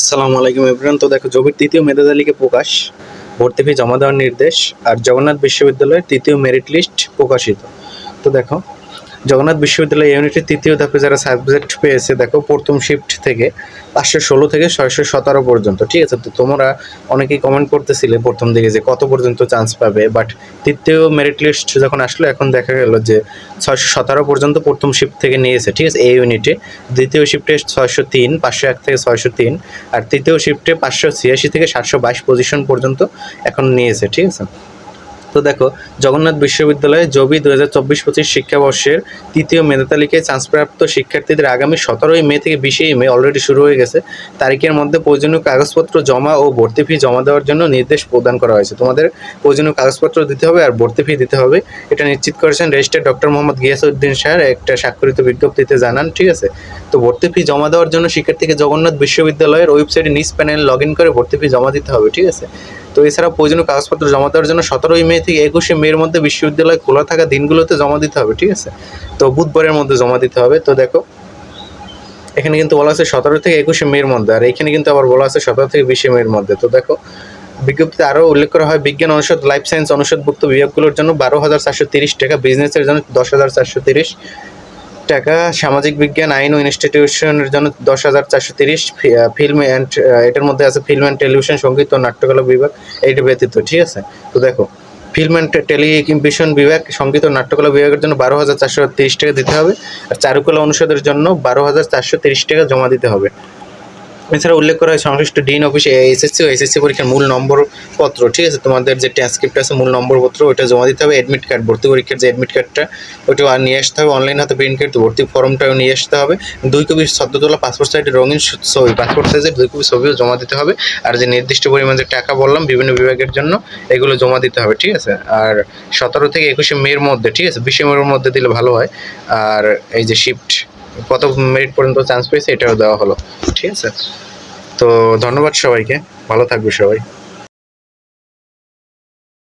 আসসালামু আলাইকুম এভরিওয়ান তো দেখো, জবির তৃতীয় মেধা তালিকা প্রকাশ। ভর্তি ফি জমা দেওয়ার নির্দেশ। আর জগন্নাথ বিশ্ববিদ্যালয়ের তৃতীয় মেরিট লিস্ট প্রকাশিত। তো দেখো জগন্নাথ বিশ্ববিদ্যালয় ইউনিটের তৃতীয় ধাপে যারা সাবজেক্ট পেয়েছে, দেখো প্রথম শিফট থেকে পাঁচশো ষোলো থেকে ছয়শো সতেরো পর্যন্ত, ঠিক আছে? তো তোমরা অনেকেই কমেন্ট করতেছিলে প্রথম দিকে যে কত পর্যন্ত চান্স পাবে বাট তৃতীয় মেরিট লিস্ট যখন আসলো, এখন দেখা গেল যে ছয়শো সতেরো পর্যন্ত প্রথম শিফট থেকে নিয়েছে, ঠিক আছে? এই ইউনিটে। দ্বিতীয় শিফটে ছয়শো তিন, পাঁচশো এক থেকে ছয়শো তিন, আর তৃতীয় শিফটে পাঁচশো ছিয়াশি থেকে সাতশো বাইশ পজিশন পর্যন্ত এখন নিয়েছে, ঠিক আছে? তো দেখো, জগন্নাথ বিশ্ববিদ্যালয়ে জবি দু হাজার চব্বিশ পঁচিশ শিক্ষাবর্ষের তৃতীয় মেধা তালিকায় চান্সপ্রাপ্ত শিক্ষার্থীদের আগামী সতেরোই মে থেকে বিশেই মে অলরেডি শুরু হয়ে গেছে। তারিখের মধ্যে প্রয়োজনীয় কাগজপত্র জমা ও ভর্তি ফি জমা দেওয়ার জন্য নির্দেশ প্রদান করা হয়েছে। তোমাদের প্রয়োজনীয় কাগজপত্র দিতে হবে আর ভর্তি ফি দিতে হবে। এটা নিশ্চিত করেছেন registrar doctor Mohammad Giasuddin sir, একটা স্বাক্ষরিত বিজ্ঞপ্তিতে জানান, ঠিক আছে? তো ভর্তি ফি জমা দেওয়ার জন্য শিক্ষার্থীকে জগন্নাথ বিশ্ববিদ্যালয়ের ওয়েবসাইটে নিজ প্যানেল লগ ইন করে ভর্তি ফি জমা দিতে হবে, ঠিক আছে? তো এছাড়া প্রয়োজনীয় কাগজপত্র জমা দেওয়ার জন্য সতেরোই মে থেকে একুশে মের মধ্যে বিশ্ববিদ্যালয় খোলা থাকা দিনগুলোতে জমা দিতে হবে, ঠিক আছে? তো বুধবারের মধ্যে জমা দিতে হবে। তো দেখো, এখানে কিন্তু বলা আছে সতেরো থেকে একুশে মের মধ্যে, আর এখানে কিন্তু আবার বলা আছে সতেরো থেকে বিশে মের মধ্যে। তো দেখো, বিজ্ঞপ্তিতে আরও উল্লেখ করা হয়, বিজ্ঞান অনুষদ, লাইফ সায়েন্স অনুষদভুক্ত বিভাগগুলোর জন্য বারো হাজার চারশো তিরিশ টাকা, বিজনেসের জন্য দশ হাজার চারশো তিরিশ টাকা, সামাজিক বিজ্ঞান, আইন ও ইনস্টিটিউশনের জন্য দশ হাজার চারশো তিরিশ ফিল্ম অ্যান্ড এটার মধ্যে আছে ফিল্ম অ্যান্ড টেলিভিশন সংগীত ও নাট্যকলা বিভাগ এইটা ব্যতীত, ঠিক আছে? তো দেখো ফিল্ম অ্যান্ড টেলিভিশন বিভাগ, সংগীত ও নাট্যকলা বিভাগের জন্য বারো হাজার চারশো তিরিশ টাকা দিতে হবে, আর চারুকলা অনুষদের জন্য বারো হাজার চারশো তিরিশ টাকা জমা দিতে হবে। এছাড়া উল্লেখ করা হয় সংশ্লিষ্ট ডিন অফিসে এসএসসি ও এসএসসি পরীক্ষার মূল নম্বর পত্র ঠিক আছে? তোমাদের যে ট্রান্সক্রিপ্ট আছে, মূল নম্বর পত্র ওটা জমা দিতে হবে। অ্যাডমিট কার্ড ভর্তি পরীক্ষার যে অ্যাডমিট কার্ডটা আর নিয়ে আসতে হবে অনলাইন হাতে প্রিন্ট করতে ভর্তি ফর্মটাও নিয়ে আসতে হবে। দুই কপি সদ্য তোলা পাসপোর্ট সাইজের রঙিন ছবি পাসপোর্ট সাইজের দুই কপি ছবিও জমা দিতে হবে। আর যে নির্দিষ্ট পরিমাণ যে টাকা বললাম, বিভিন্ন বিভাগের জন্য, এগুলো জমা দিতে হবে, ঠিক আছে? আর সতেরো থেকে একুশে মের মধ্যে, ঠিক আছে? বিশে মের মধ্যে দিলে ভালো হয়। আর এই যে শিফট কত মেরিট পর্যন্ত চান্স পেয়েছে এটাও দেওয়া হলো। ঠিক আছে? তো ধন্যবাদ সবাইকে। ভালো থাকবে সবাই।